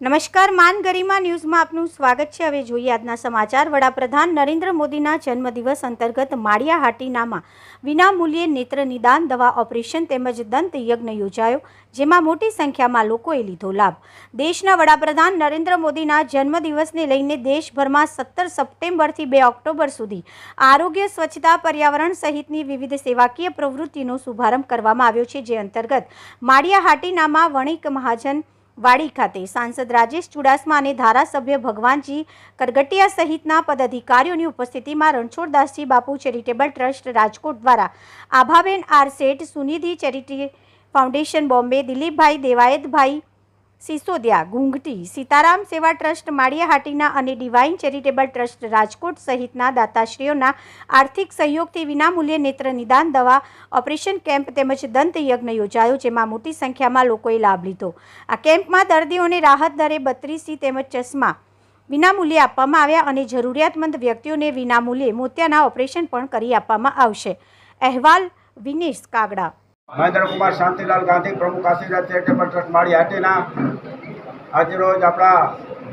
નમસ્કાર, માન ગરિમા ન્યૂઝમાં આપનું સ્વાગત છે. હવે જોઈએ આજના સમાચાર. વડાપ્રધાન નરેન્દ્ર મોદીના જન્મદિવસ અંતર્ગત માળિયા હાટીનામાં વિનામૂલ્યે નેત્ર નિદાન દવા ઓપરેશન તેમજ દંત યજ્ઞ યોજાયો, જેમાં મોટી સંખ્યામાં લોકોએ લીધો લાભ. દેશના વડાપ્રધાન નરેન્દ્ર મોદીના જન્મદિવસને લઈને દેશભરમાં સત્તર સપ્ટેમ્બરથી બે ઓક્ટોબર સુધી આરોગ્ય, સ્વચ્છતા, પર્યાવરણ સહિતની વિવિધ સેવાકીય પ્રવૃત્તિનો શુભારંભ કરવામાં આવ્યો છે, જે અંતર્ગત માળિયા હાટીનામાં વણિક મહાજન વાડી ખાતે સાંસદ રાજેશ ચુડાસમા અને ધારાસભ્ય ભગવાનજી કરગટિયા સહિતના પદાધિકારીઓની ઉપસ્થિતિમાં રણછોડદાસજી બાપુ ચેરિટેબલ ટ્રસ્ટ રાજકોટ દ્વારા Abhaben R Sheth, Sunidhi charity foundation Bombay, Dilipbhai Devayatbhai Sisodiya Gunghati Sitaram Seva trust, Maliya Hatina અને ડિવાઇન ચેરિટેબલ ટ્રસ્ટ રાજકોટ સહિતના દાતાશ્રીઓના આર્થિક સહયોગથી વિનામૂલ્યે નેત્ર નિદાન દવા, ઓપરેશન કેમ્પ તેમજ દંત યજ્ઞ યોજાયો, જેમાં મોટી સંખ્યામાં લોકોએ લાભ લીધો. આ કેમ્પમાં દર્દીઓને રાહત દરે બત્રીસી તેમજ ચશ્મા વિનામૂલ્યે આપવામાં આવ્યા અને જરૂરિયાતમંદ વ્યક્તિઓને વિનામૂલ્યે મોતિયાના ઓપરેશન પણ કરી આપવામાં આવશે. અહેવાલ વિનેશ કાગડા. મહેન્દ્રકુમાર શાંતિલાલ ગાંધી પ્રમુખ આશીર્વાદ ચેરિટેબલ ટ્રસ્ટ માળી હાટીના આજરોજ આપણા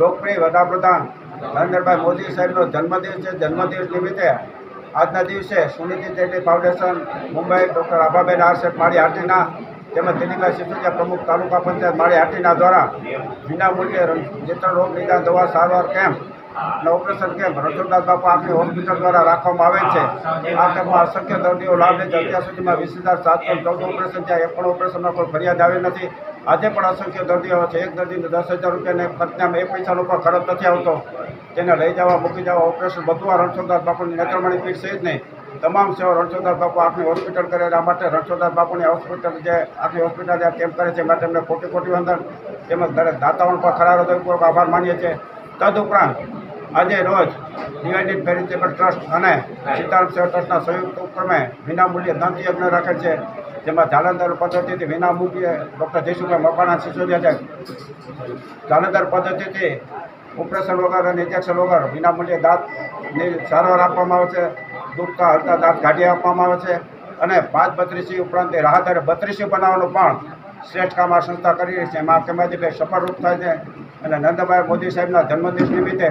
લોકપ્રિય વડાપ્રધાન નરેન્દ્રભાઈ મોદી સાહેબનો જન્મદિવસ છે. જન્મદિવસ નિમિત્તે આજના દિવસે Sunidhi charity foundation Mumbai doctor Abhaben આરસેટ Mali Hatina તેમજ દિલીપભાઈ સિસોદિયા પ્રમુખ તાલુકા પંચાયત માળી હાટીના દ્વારા વિનામૂલ્યે ચિત્ર રોગ નિદાન દવા સારવાર કેમ્પ અને ઓપરેશન કેમ્પ રણછોડદાસ બાપા આંખની હોસ્પિટલ દ્વારા રાખવામાં આવે છે આ કેમ્પમાં અસંખ્ય દર્દીઓ લાભ લે છે અત્યાર સુધીમાં વીસ હજાર સાતસો ચૌદ ઓપરેશન થયા એક પણ ઓપરેશનમાં કોઈ ફરિયાદ આવી નથી આજે પણ અસંખ્ય દર્દીઓ છે એક દર્દીને દસ હજાર રૂપિયાને ખર્ચનામાં એક પૈસાનો પણ ખર્ચ નથી આવતો તેને લઈ જવા મૂકી જવા ઓપરેશન બધું આ રણછોડદાસ બાપુની નેત્રમણી પીઠ સહિત નહીં તમામ સેવા રણછોડદાસ બાપુ આંખની હોસ્પિટલ કરે છે આ માટે રણછોડદાસ બાપુની હોસ્પિટલ જે આખી હોસ્પિટલ જે કેમ્પ કરે છે માટે એમને કોટી કોટી વંદન તેમજ દરેક દાતાઓનો પણ ખરા હૃદયપૂર્વક આભાર માનીએ છીએ. તદુપરાંત આજે રોજ ડિવાઇડેડ ચેરિટેબલ ટ્રસ્ટ અને સીતારામ સેવા ટ્રસ્ટના સંયુક્ત ઉપક્રમે વિનામૂલ્યે દંત યજ્ઞ રાખે છે જેમાં જાલંધર પદ્ધતિથી વિનામૂલ્યે ડૉક્ટર જયસુભાઈ મકવાણા સિસોદિયા છે. જાલંધર પદ્ધતિથી ઓપરેશન વગર અને ઇન્જેક્શન વગર વિનામૂલ્યે દાંતની સારવાર આપવામાં આવે છે દુઃખતા હળતા દાંત કાઢી આપવામાં આવે છે અને પાંચ બત્રીસી ઉપરાંત એ બત્રીસી બનાવવાનું પણ શ્રેષ્ઠ કામ આ સંસ્થા કરી રહી છે. એમાં કેમાંથી સફળરૂપ થાય છે અને નંદભાઈ મોદી સાહેબના જન્મદિવસ નિમિત્તે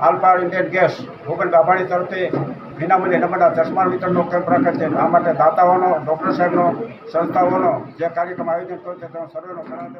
આલપાર ઇન્ડિયન ગેસ ભૂપેન ગાભાણી તરફથી વિનામૂલ્યે નંબરના ચશ્મા વિતરણનો કેમ્પ છે. આ માટે દાતાઓનો, ડૉક્ટર સાહેબનો, સંસ્થાઓનો જે કાર્યક્રમ આયોજન કર્યો છે, તેનો સર્વેનો કરાર